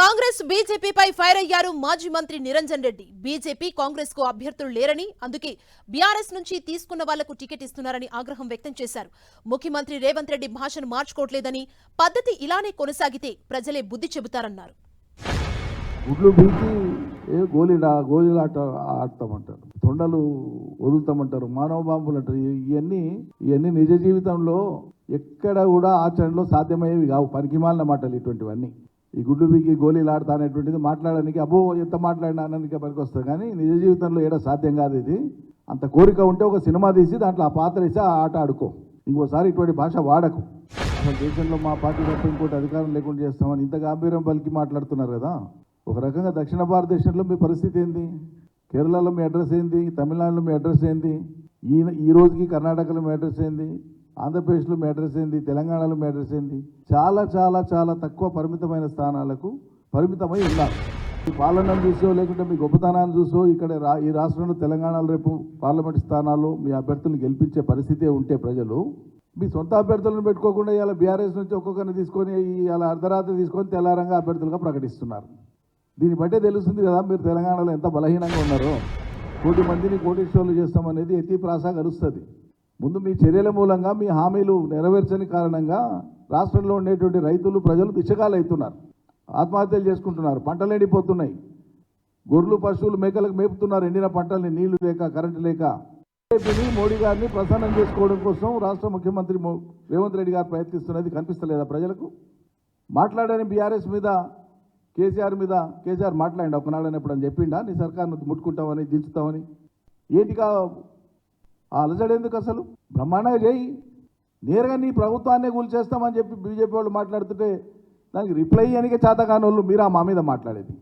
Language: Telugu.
కాంగ్రెస్ బీజేపీపై ఫైర్ అయ్యారు మాజీ మంత్రి నిరంజన్ రెడ్డి. బీజేపీ కాంగ్రెస్కు అభ్యర్థులు లేరని అందుకే బీఆర్ఎస్ నుంచి తీసుకున్న వాళ్ళకు టికెట్ ఇస్తున్నారని ఆగ్రహం వ్యక్తం చేశారు. ముఖ్యమంత్రి రేవంత్ రెడ్డి భాషను మార్చుకోవట్లేదని పద్ధతి ఇలానే కొనసాగితే ప్రజలే బుద్ధి చెబుతారన్నారు. గోళీలాట ఆడతామంటారు. తొండలు వదులుతామంటారు. మానవ బాంబులు అంటారు. ఇవన్నీ ఇవన్నీ నిజ జీవితంలో ఎక్కడ కూడా ఆచరణలో సాధ్యమయ్యేవి కావు. పనికిమాలిన మాటలు ఇటువంటివన్నీ. ఈ గుడ్లు బీకి గోళీలు ఆడతా అనేటువంటిది మాట్లాడడానికి అబ్బో ఎంత మాట్లాడినా అనడానికి పనికి వస్తుంది కానీ నిజ జీవితంలో ఏడా సాధ్యం కాదు ఇది. అంత కోరిక ఉంటే ఒక సినిమా తీసి దాంట్లో ఆ పాత్ర వేసి ఆ ఆట ఆడుకో. ఇంకోసారి ఇటువంటి భాష వాడకు. అసలు దేశంలో మా పార్టీ తప్ప ఇంకోటి అధికారం లేకుండా చేస్తామని ఇంత గాంభీర్యం పలికి మాట్లాడుతున్నారు కదా. ఒక రకంగా దక్షిణ భారతదేశంలో మీ పరిస్థితి ఏంది? కేరళలో మీ అడ్రస్ ఏంది? తమిళనాడులో మీ అడ్రస్ ఏంది? ఈ ఈ రోజుకి కర్ణాటకలో మీ అడ్రస్ ఏంది? ఆంధ్రప్రదేశ్లో మ్యాటర్స్ ఏంది? తెలంగాణలో మ్యాటర్స్ ఏంది? చాలా చాలా చాలా తక్కువ పరిమితమైన స్థానాలకు పరిమితమై ఉన్నారు. మీ పాలనను చూసో లేకుంటే మీ గొప్పతనాన్ని చూసో ఇక్కడ రా ఈ రాష్ట్రంలో తెలంగాణలో రేపు పార్లమెంట్ స్థానాల్లో మీ అభ్యర్థులను గెలిపించే పరిస్థితే ఉంటే ప్రజలు మీ సొంత అభ్యర్థులను పెట్టుకోకుండా ఇలా బీఆర్ఎస్ నుంచి ఒక్కొక్కరిని తీసుకొని ఇలా అర్ధరాత్రి తీసుకొని తెల్లారంగా అభ్యర్థులుగా ప్రకటిస్తున్నారు. దీన్ని బట్టే తెలుస్తుంది కదా మీరు తెలంగాణలో ఎంత బలహీనంగా ఉన్నారో. కోటి మందిని కోటీశ్వర్లు చేస్తామనేది ఎత్తి ప్రాస కలుస్తుంది ముందు మీ చర్యల మూలంగా మీ హామీలు నెరవేర్చని కారణంగా రాష్ట్రంలో ఉండేటువంటి రైతులు ప్రజలు బిచ్చగాలు అవుతున్నారు ఆత్మహత్యలు చేసుకుంటున్నారు. పంటలు ఎండిపోతున్నాయి. గొర్రెలు పశువులు మేకలకు మేపుతున్నారు. ఎండిన పంటల్ని నీళ్ళు లేక కరెంటు లేక. బీజేపీని మోడీ గారిని ప్రసన్నం చేసుకోవడం కోసం రాష్ట్ర ముఖ్యమంత్రి రేవంత్ రెడ్డి గారు ప్రయత్నిస్తున్నది కనిపిస్తలేదా ప్రజలకు? మాట్లాడని బీఆర్ఎస్ మీద కేసీఆర్ మీద కేసీఆర్ మాట్లాడండి ఒకనాడని ఎప్పుడు అని చెప్పిండా? నీ సర్కార్ను ముట్టుకుంటామని దించుతామని ఏంటిగా ఆ అలజడి ఎందుకు అసలు? బ్రహ్మాండంగా చేయి. నేరుగా నీ ప్రభుత్వాన్నే కూల్చేస్తామని చెప్పి బీజేపీ వాళ్ళు మాట్లాడుతుంటే దానికి రిప్లై అనికే చేతకాని వాళ్ళు మీరు ఆ మా మీద మాట్లాడేది?